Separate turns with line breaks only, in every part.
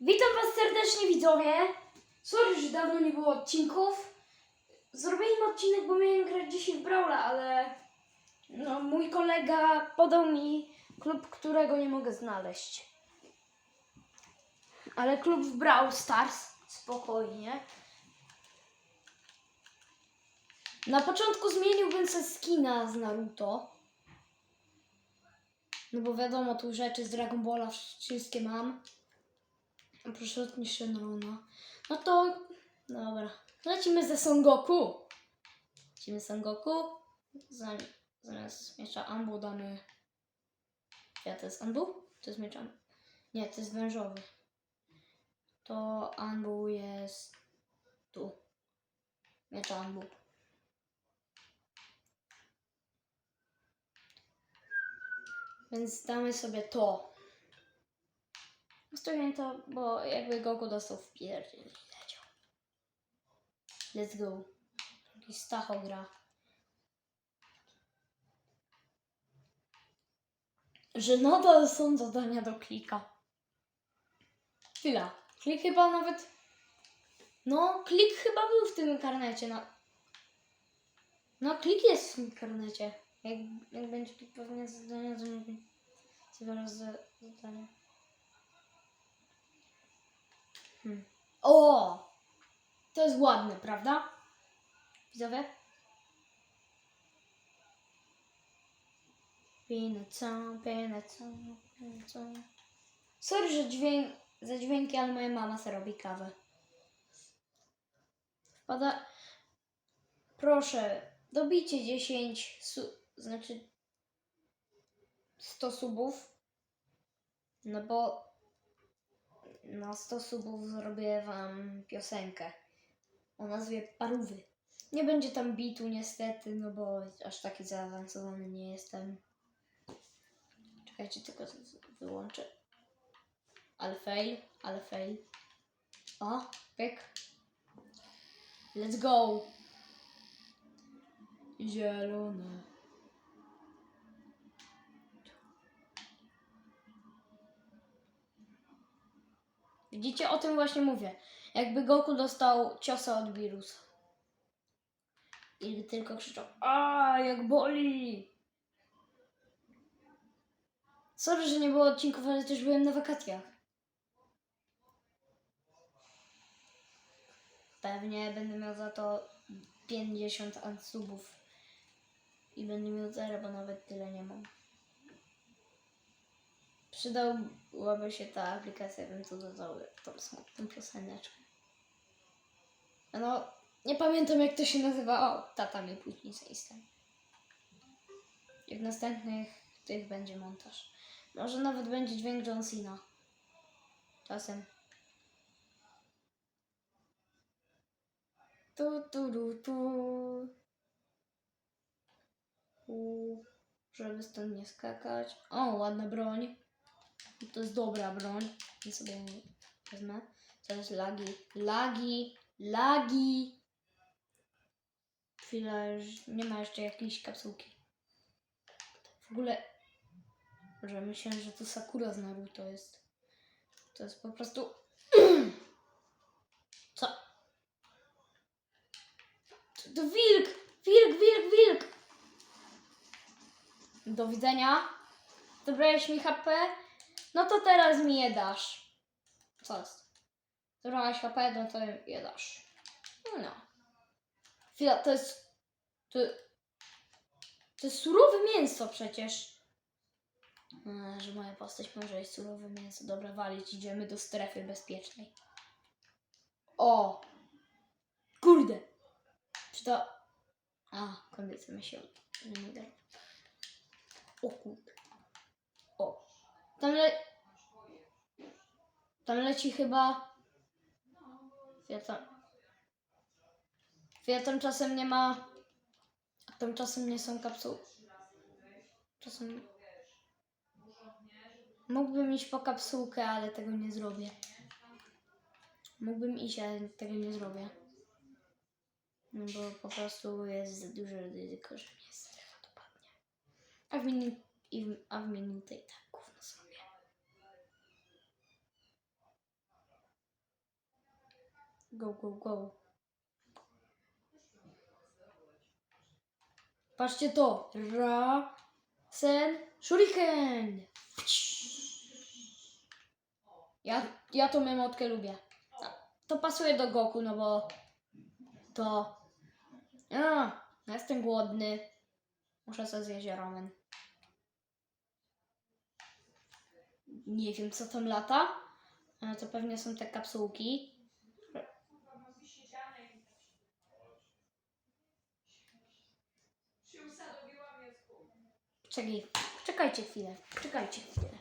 Witam Was serdecznie widzowie. Sorry, że dawno nie było odcinków. Zrobiłem odcinek, bo miałem grać dzisiaj w Brawla, ale no, mój kolega podał mi klub, którego nie mogę znaleźć. Ale klub w Brawl Stars, spokojnie. Na początku zmieniłbym se skina z Naruto. No bo wiadomo, tu rzeczy z Dragon Balla wszystkie mam. Proszę odnieść Shenrona. No to... Dobra. Lecimy ze Son Goku. Lecimy Son Goku. Zam- Zamiast miecza Ambu damy... Ja to jest Ambu? To jest miecz. Nie, to jest wężowy. To Ambu jest... Tu. Miecz Ambu. Więc damy sobie to. Ustawiam to, bo jakby Goku dostał w pierwszy leciał. Let's go. Jakiś Stacho gra. Że nadal są zadania do klika. Chwila. Klik chyba nawet... No, klik chyba był w tym karnecie. No, no klik jest w tym karnecie. Jak, jak będzie tu pewnie zadania, to zaraz za, zadania. Hmm. O! To jest ładne, prawda? Widzowie? Pinecą, pinecą, pinecą. Sorry, że dźwięk, za dźwięki, ale moja mama sobie robi kawę. Wpada... Proszę, dobijcie 10, su... znaczy 100 subów. No bo na 100 subów zrobię wam piosenkę o nazwie Parówy. Nie będzie tam bitu niestety, no bo aż taki zaawansowany nie jestem. Czekajcie, tylko wyłączę. Ale fail, ale fail. O, pyk. Let's go. Zielone. Widzicie, o tym właśnie mówię. Jakby Goku dostał ciosa od wirusa. I tylko krzyczał, a jak boli. Sorry, że nie było odcinków, ale też byłem na wakacjach. Pewnie będę miał za to 50 ansubów. I będę miał zero, bo nawet tyle nie mam. Przydałaby się ta aplikacja, bym tu dodał tą smutną pioseneczkę. No, nie pamiętam jak to się nazywa. O, tata mi później zaistem. I w następnych tych będzie montaż. Może nawet będzie dźwięk John Cena. Czasem. Tu, tu, tu, tu. U, żeby stąd nie skakać. O, ładna broń. To jest dobra broń. I sobie wezmę. To jest lagi. Lagi. Lagi. Chwila, nie ma jeszcze jakiejś kapsułki. W ogóle, że myślę, że to Sakura z Naruto jest. To jest po prostu... Co? To, to wilk! Wilk, wilk, wilk! Do widzenia. Zabrałeś mi HP? No to teraz mi je dasz. Co jest? Zabrałaś HP, no to je dasz. No. Chwila, to jest... To, to jest surowe mięso przecież. A, że moja postać może jeść surowe mięso. Dobra, walić. Idziemy do strefy bezpiecznej. O! Kurde! Czy to... A, mi się nie. O kurde. O. Tam le... Tam leci chyba... Ja tam czasem nie ma... A tam czasem nie są kapsuły. Czasem... Mógłbym iść po kapsułkę, ale tego nie zrobię. Mógłbym iść, ale tego nie zrobię. No bo po prostu jest za duże ryzyko, że mnie strefa dopadnie. A w- A w minutę i tak Go, go, go. Patrzcie to. Ra, sen, shuriken. Ja, ja tą memotkę lubię. To pasuje do Goku, no bo to... A, jestem głodny. Muszę sobie zjeść ramen. Nie wiem, co tam lata. To pewnie są te kapsułki. Czekaj, czekajcie chwilę, czekajcie chwilę.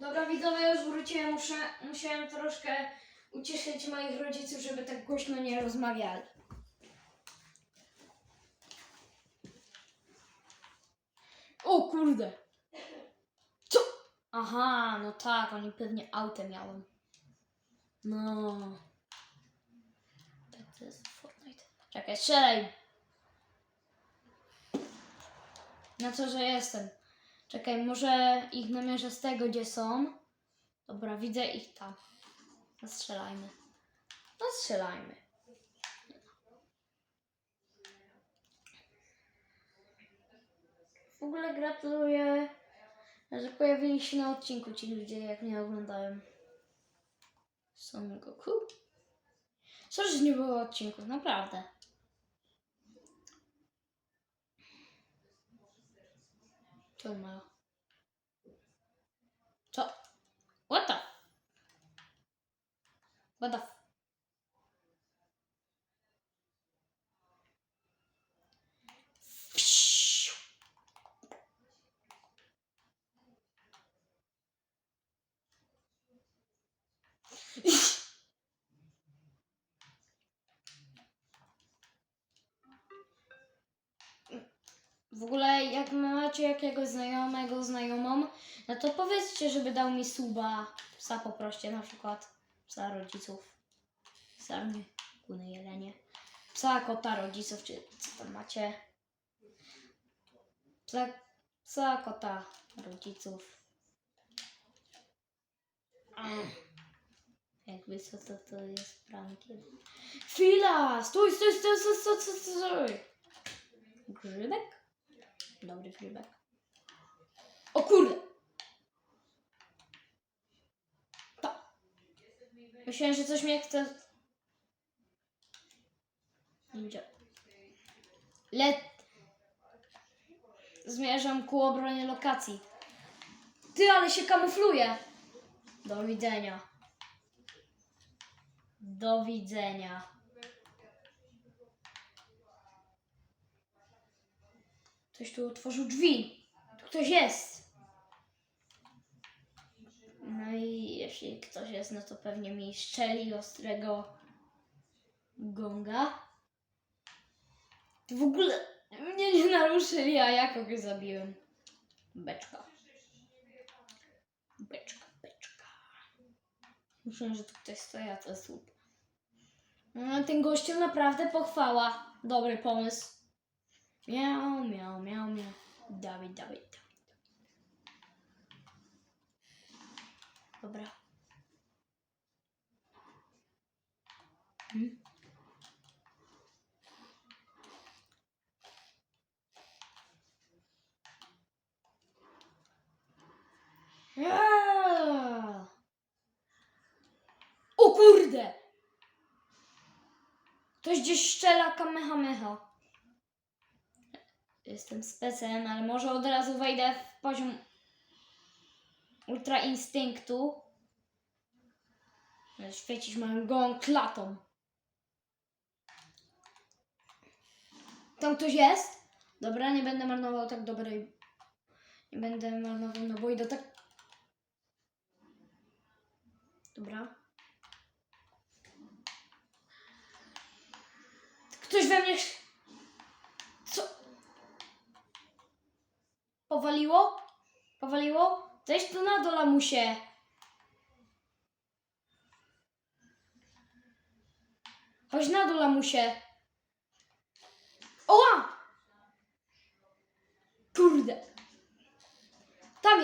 Dobra widzowie, już wróciłem, muszę, musiałem troszkę ucieszyć moich rodziców, żeby tak głośno nie rozmawiali. O kurde! Co? Aha, no tak, oni pewnie autem miałem. No. Tak to jest Fortnite. Czekaj, strzelaj! Na co, że jestem? Czekaj, może ich namierzę z tego, gdzie są. Dobra, widzę ich tam. No strzelajmy. No strzelajmy. W ogóle gratuluję, że pojawili się na odcinku ci ludzie, jak mnie oglądają. Son Goku. Co, że nie było odcinków, naprawdę. On ma? Co? What the? What the? f- Psiu. W ogóle jak macie jakiegoś znajomego, znajomą, no to powiedzcie, żeby dał mi suba. Psa poproście na przykład. Psa rodziców. Sarny, kuny jelenie. Psa, kota rodziców, czy co tam macie. Psa, psa kota rodziców. Jakby co to, to jest prankiem. Chwila! Stój, stój, stój, stój, stój, stój, stój. Grzybek? Dobry grzybek. O kurde! Myślałem, że coś mnie chce... Nie widziałem. Let... Zmierzam ku obronie lokacji. Ty, ale się kamufluje! Do widzenia. Do widzenia. Ktoś tu otworzył drzwi. Tu ktoś jest. No i jeśli ktoś jest, no to pewnie mi szczeli ostrego gonga. W ogóle mnie nie naruszyli, a ja kogoś zabiłem. Beczka. Beczka, beczka. Muszę, że tu ktoś stoi, a to jest słup. No, ten gościu naprawdę pochwała. Dobry pomysł. Miau, miau, miau, miau. Dawid, Dawid, Dawid. Dobra. Hmm? Ja! O kurde! Ktoś gdzieś szczela kamehameha. Jestem specem, ale może od razu wejdę w poziom ultra instynktu. Świecić moją gołą klatą. Tam ktoś jest? Dobra, nie będę marnował tak dobrej. Nie będę marnował naboi do tak. Dobra. Ktoś we mnie. sz- Co? Powaliło? Powaliło? Zejdź tu na dole, lamusie. Chodź na dół, lamusie. Oła!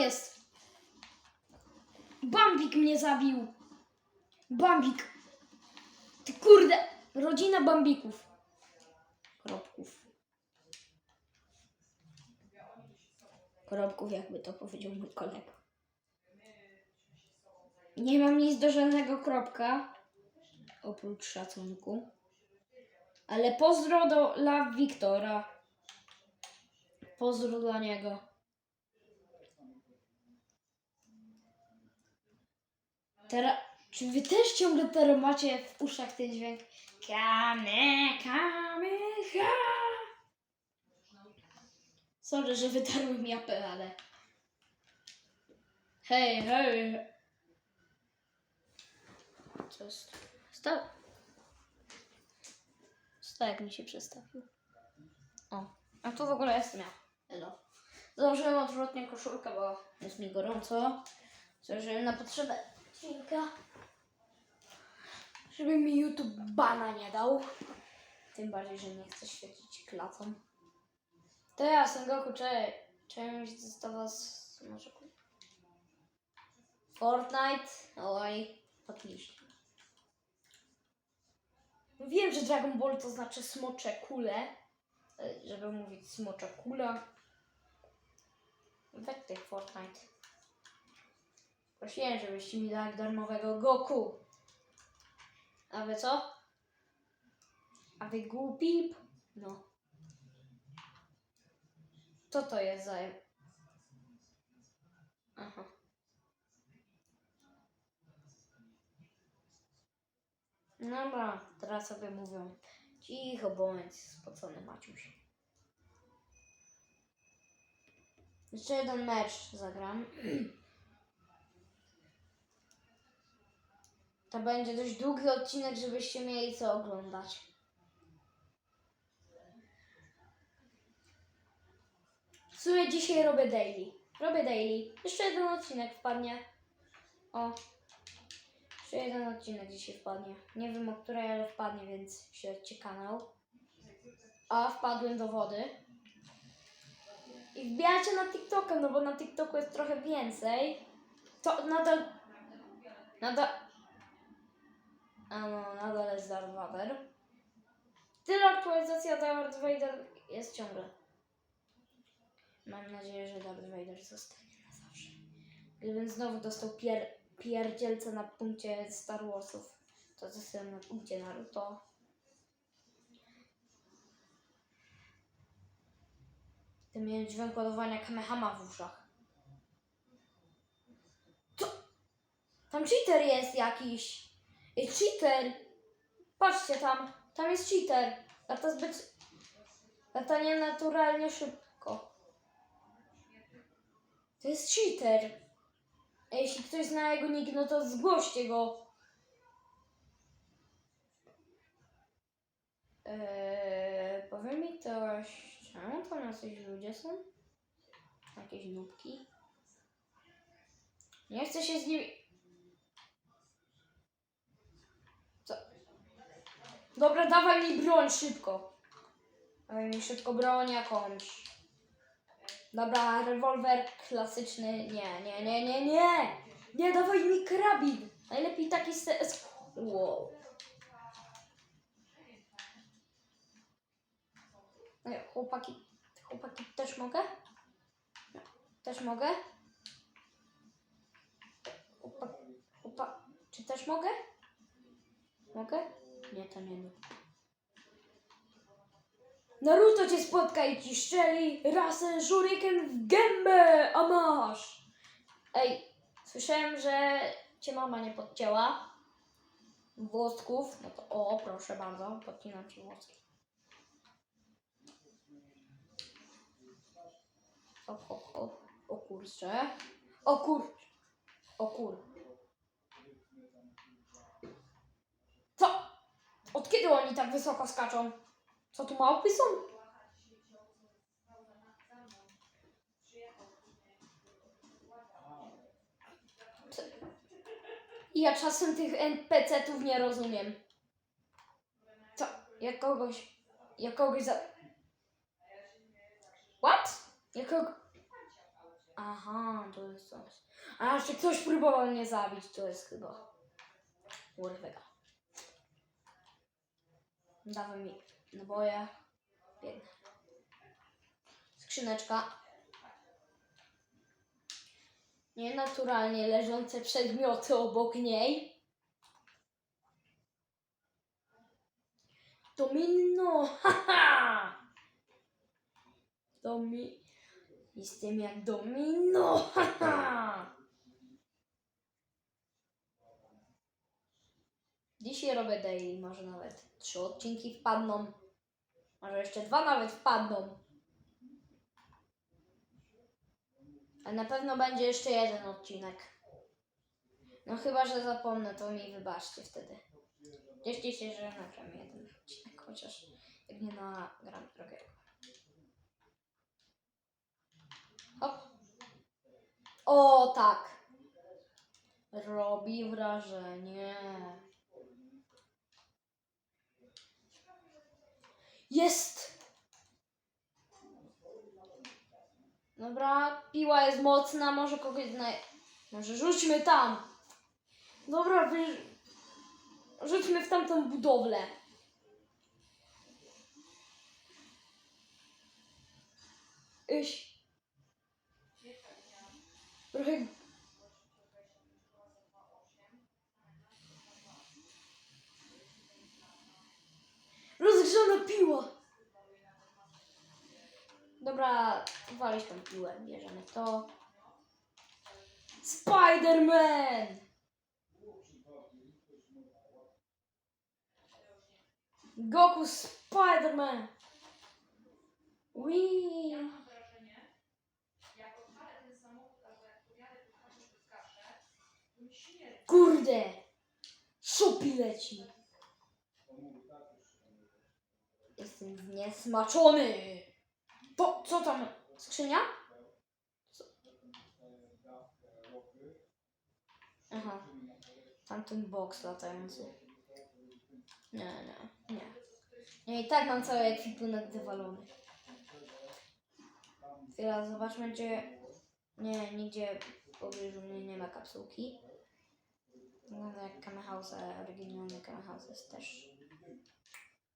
jest? Bambik mnie zabił. Bambik. Ty kurde. Rodzina Bambików. Kropków. Kropków, jakby to powiedział mój kolega. Nie mam nic do żadnego kropka. Oprócz szacunku. Ale pozdro do La Wiktora. Pozdro dla niego. Teraz, czy wy też ciągle teraz macie w uszach ten dźwięk? Kame, kame, ha! Sorry, że wytarłem japę, ale... Hej, hej! Co jest? Staw... Stajek mi się przestawił. O, a tu w ogóle jestem ja. Elo. Założyłem odwrotnie koszulkę, bo jest mi gorąco. Założyłem na potrzebę odcinka. Żeby mi YouTube bana nie dał. Tym bardziej, że nie chcę świecić klacą. To ja, Sengoku, cześć. Część do was może... Fortnite. Oj, podliście. Wiem, że Dragon Ball to znaczy smocze kule. E, Żeby mówić smocze kula. Weź tych Fortnite. Prosiłem, żebyście mi dali darmowego Goku. A wy co? A wy głupi? No. Co to jest za... Aha. Dobra, teraz sobie mówią. Cicho bądź, spocony Maciuś. Jeszcze jeden mecz zagram. To będzie dość długi odcinek, żebyście mieli co oglądać. W sumie dzisiaj robię daily. Robię daily. Jeszcze jeden odcinek wpadnie. O. Jeszcze jeden odcinek dzisiaj wpadnie. Nie wiem o której, ale wpadnie, więc śledźcie kanał. A wpadłem do wody. I wbijajcie na TikToka, no bo na TikToku jest trochę więcej. To nadal... Nadal... A no, nadal jest Darth Vader. Tyle aktualizacja Darth Vader jest ciągle. Mam nadzieję, że Darth Vader zostanie na zawsze. Gdybym znowu dostał pier pierdzielce na punkcie Star Warsów, to zostałem na punkcie Naruto. Ty miałem dźwięk ładowania Kamehama w uszach. Co? Tam cheater jest jakiś. Ej, cheater! Patrzcie tam. Tam jest cheater. Lata zbyt... Lata nienaturalnie szybko. To jest cheater. A jeśli ktoś zna jego nick, no to zgłoście go. Eee, powie mi ktoś, czemu tam jacyś ludzie są? Jakieś nubki? Nie chcę się z nimi... Co? Dobra, dawaj mi broń szybko. Dawaj mi szybko broń jakąś. Dobra, rewolwer klasyczny. Nie, nie, nie, nie, nie! Nie, dawaj mi karabin! Najlepiej taki z- Wow. Ej, Chłopaki, chłopaki też mogę? Też mogę? Chłopak, chłopak, czy też mogę? Mogę? Nie, to nie lubię. Naruto cię spotka i ci szczeli Rasen Shuriken w gębę, a masz! Ej, słyszałem, że cię mama nie podcięła włosków. No to o, proszę bardzo, podcinam ci włoski. O, o, o, o kurczę. O kur... O kur... Co? Od kiedy oni tak wysoko skaczą? Co tu małpy są? Ja czasem tych NPC-ów nie rozumiem. Co? Jak kogoś... Jak kogoś za... What? Jak kogo... Aha, to jest coś. A jeszcze ktoś próbował mnie zabić, to jest chyba. Urwega. Dawaj mi naboje. Biegnę. Skrzyneczka. Nienaturalnie leżące przedmioty obok niej. Domino! Haha! Domi... Jestem jak domino! Haha! Dzisiaj robię daily, może nawet trzy odcinki wpadną. Może jeszcze dwa nawet wpadną. A na pewno będzie jeszcze jeden odcinek. No chyba, że zapomnę, to mi wybaczcie wtedy. Cieszcie się, że nagram jeden odcinek, chociaż jak nie nagram drugiego. Hop. O, tak. Robi wrażenie. Jest! Dobra, piła jest mocna, może kogoś zna... Może rzućmy tam. Dobra, wy... rzućmy w tamtą budowlę. Iś. Trochę... Rozgrzana piła. Dobra, walić tą piłę, bierzemy to. Spider-Man! Goku Spider-Man! Wii!
Ja mam wrażenie, jak odpalę ten samochód, albo jak pojadę po chacie przez kaszę, to mi śmierci.
Kurde! Szupi leci! Jestem zniesmaczony! To, co tam? Skrzynia? Co? Aha. Tamten box latający. Nie, nie, nie. Nie, i tak mam cały ekwipunek wywalony. Chwila, zobaczmy gdzie... Nie, nigdzie w pobliżu mnie nie ma kapsułki. Wygląda jak Kamehouse, ale oryginalny Kamehouse jest też.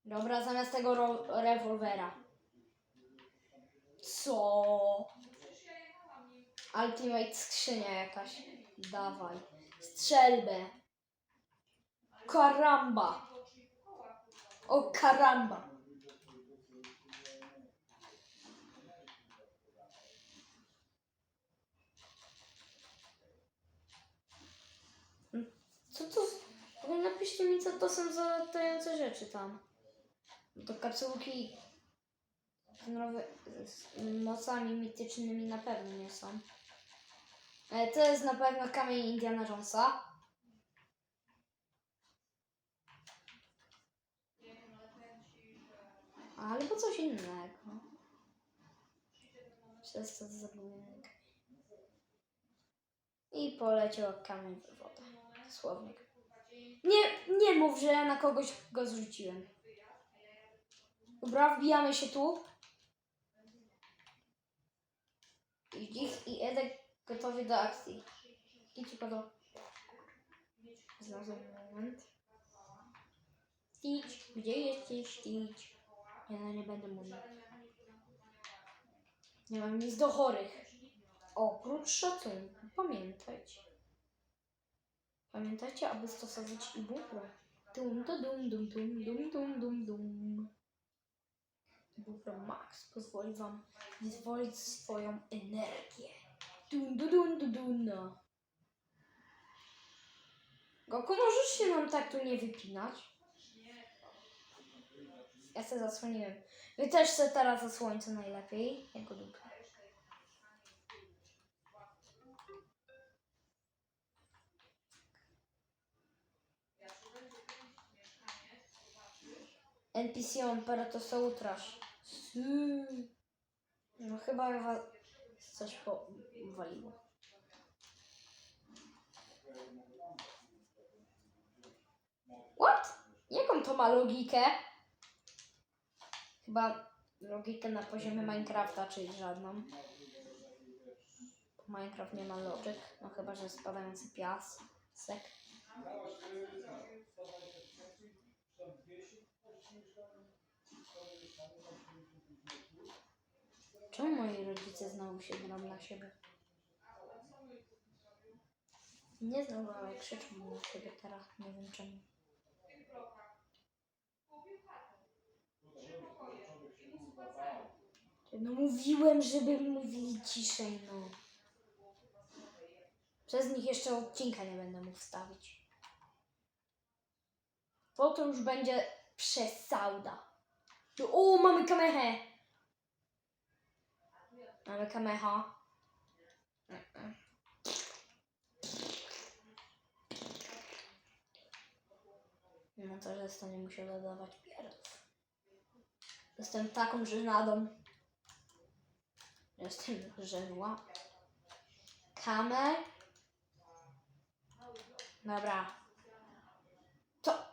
Dobra, zamiast tego rewolwera. Co? Ultimate skrzynia jakaś. Dawaj. Strzelbę. Karamba. O karamba. Co to? Napiszcie mi, co to są za latające rzeczy tam. To kapsułki nowe, z mocami mitycznymi na pewno nie są. Ale to jest na pewno kamień Indiana Jonesa. Albo coś innego. Przez to kamień. I poleciał kamień w wodę. Słownik. Nie, nie mów, że na kogoś go zrzuciłem. Dobra, wbijamy się tu. I ich i Edek gotowy do akcji. Idź to. Znalazłem moment. Idź, gdzie jesteś? Idź. Ja nie będę mówił. Nie mam nic do chorych. Oprócz szacunku, pamiętajcie. Pamiętajcie, aby stosować ibupro. Dum, to dum, dum, dum, dum, dum, dum, dum. Ibupro Max pozwoli wam wyzwolić swoją energię. Dum, dum, dum, dum, no. Goku, możesz się nam tak tu nie wypinać? Ja se zasłoniłem. Wy też se teraz zasłońcie najlepiej. Jako dupę. NPC on Peratosa Utrasz. No chyba wa- coś powaliło. What? Jaką to ma logikę? Chyba logikę na poziomie Minecrafta, czyli żadną. Minecraft nie ma logic, no chyba, że spadający piasek. Czemu moi rodzice znowu się drą na siebie? Nie znam, ale krzyczą na siebie teraz, nie wiem czemu. No mówiłem, żeby mówili ciszej, no. Przez nich jeszcze odcinka nie będę mógł wstawić. To już będzie przesauda. No, O, mamy kamechę! Mamy. Mm-mm. No to, że to nie musiał dodawać pierdów. Jestem taką żenadą. Jestem żenła. Kamer. Dobra. To.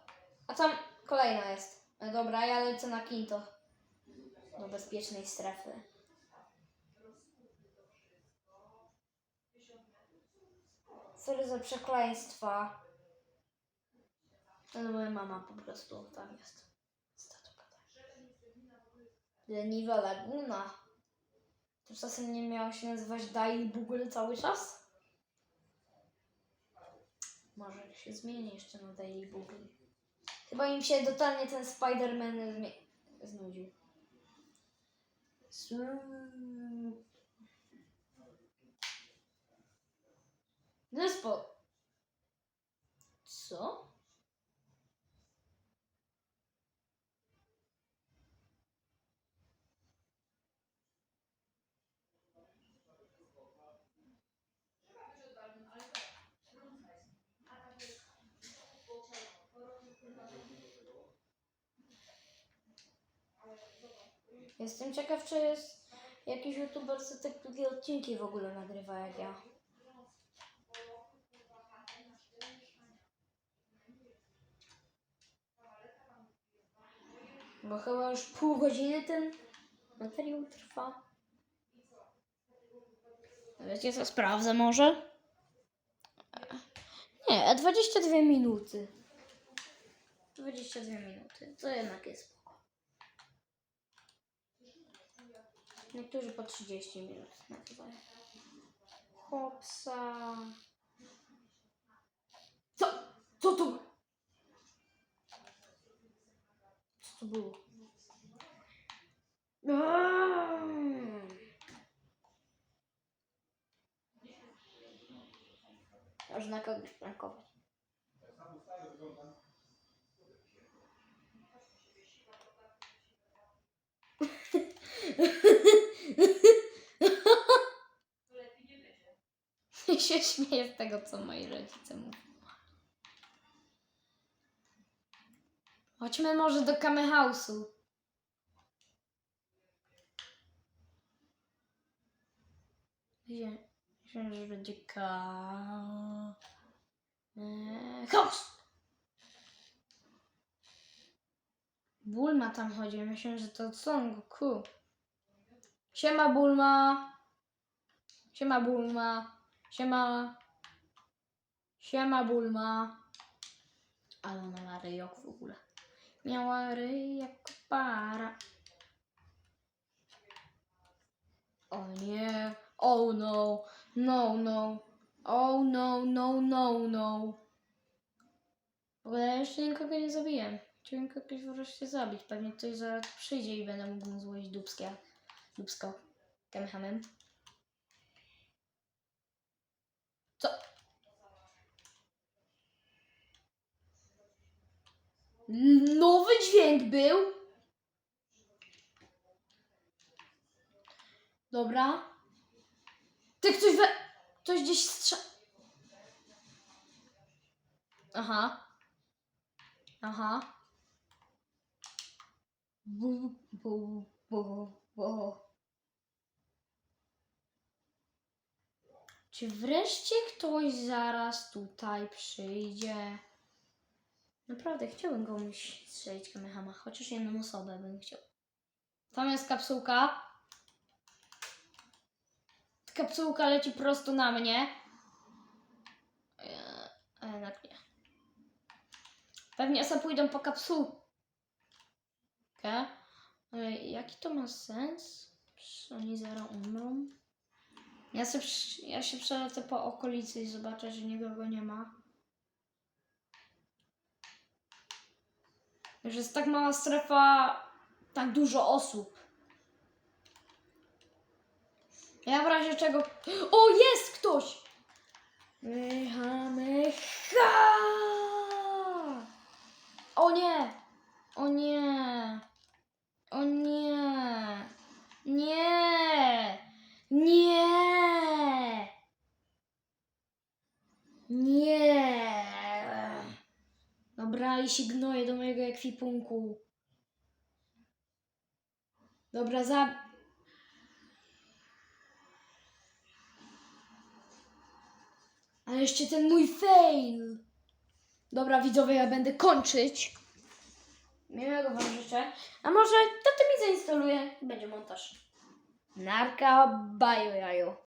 A tam kolejna jest. E, Dobra, ja lecę na Kinto. Do bezpiecznej strefy. Sorry za przekleństwa. No moja mama po prostu tam jest. Leniwa Laguna. To czasem nie miało się nazywać Daily Google cały czas? Może się zmieni jeszcze na Daily Google. Chyba im się totalnie ten Spider-Man znudził. Zespół. Co? Jestem ciekaw, czy jest jakiś youtuber, co tak długie odcinki w ogóle nagrywa jak ja. Bo chyba już pół godziny ten materiał trwa. Wiecie co, sprawdzę może? Nie, 22 minuty. 22 minuty, to jednak jest Niektórzy po 30 minut nagrywają. Hopsa. Co? Co to? Co to było? Aaaa! Można kogoś prankować. I się śmieję z tego, co moi rodzice mówią. Chodźmy może do Kame House'u. Myślę, że będzie Kame House. Bulma tam chodzi. Myślę, że to Son Goku. Siema Bulma. Siema Bulma. Siema. Siema Bulma. Ale ona ma ryjok w ogóle. Miała ryj para. O nie. Oh no. No, no. Oh no, no, no, no. W ogóle ja jeszcze nikogo nie zabiję. Chciałem kogoś wreszcie zabić. Pewnie ktoś zaraz przyjdzie i będę mógł mu złożyć dubskie. Dubsko. Kamehamem. Co? Nowy dźwięk był. Dobra. Ty ktoś we... Ktoś gdzieś strza... Aha. Aha. Bu, bu, bu, bu. Czy wreszcie ktoś zaraz tutaj przyjdzie? Naprawdę chciałbym komuś strzelić kamehama, chociaż jedną osobę bym chciał. Tam jest kapsułka. kapsułka leci prosto na mnie. Eee, A jednak nie. Pewnie sobie pójdą po kapsułkę. Ale jaki to ma sens? Przecież oni zaraz umrą. Ja, przy- ja się przelecę po okolicy i zobaczę, że nikogo nie ma. Już jest tak mała strefa, tak dużo osób. Ja w razie czego... O, jest ktoś! Mycha, mycha! O nie! O nie! O nie! Nie! Nie! Nie! Dobra, i się gnoję do mojego ekwipunku. Dobra, za... Ale jeszcze ten mój fail. Dobra, widzowie, ja będę kończyć. Miłego wam życzę. A może to ty mi zainstaluje? Będzie montaż. Narka, baju, jaju.